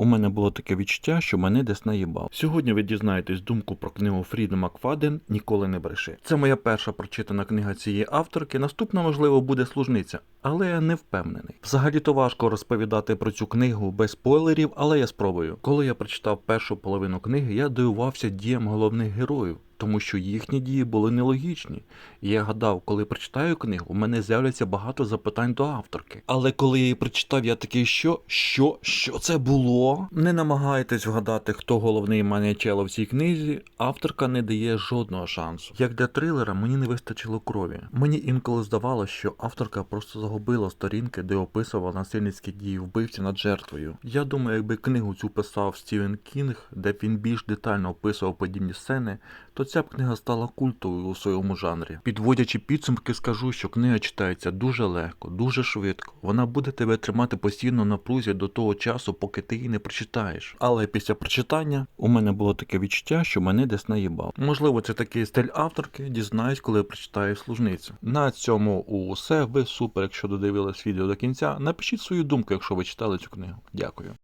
У мене було таке відчуття, що мене десь наїбав. Сьогодні ви дізнаєтесь думку про книгу Фріда Макфаден Ніколи не бреши. Це моя перша прочитана книга цієї авторки. Наступна, можливо, буде служниця, але я не впевнений. Взагалі то важко розповідати про цю книгу без спойлерів, але я спробую. Коли я прочитав першу половину книги, я дивувався діям головних героїв. Тому що їхні дії були нелогічні. Я гадав, коли прочитаю книгу, у мене з'являться багато запитань до авторки. Але коли я її прочитав, я такий, що? Що? Що це було? Не намагайтесь вгадати, хто головний манячело в цій книзі. Авторка не дає жодного шансу. Як для трилера, мені не вистачило крові. Мені інколи здавалося, що авторка просто загубила сторінки, де описувала насильницькі дії вбивці над жертвою. Я думаю, якби книгу цю писав Стівен Кінг, де б він більш детально описував подібні сцени, то ця б книга стала культовою у своєму жанрі. Підводячи підсумки, скажу, що книга читається дуже легко, дуже швидко. Вона буде тебе тримати постійно на прузі до того часу, поки ти її не прочитаєш. Але після прочитання у мене було таке відчуття, що мене десь наїбав. Можливо, це такий стиль авторки, дізнаюсь, коли прочитаю служницю. На цьому усе. Ви супер, якщо додивились відео до кінця. Напишіть свою думку, якщо ви читали цю книгу. Дякую.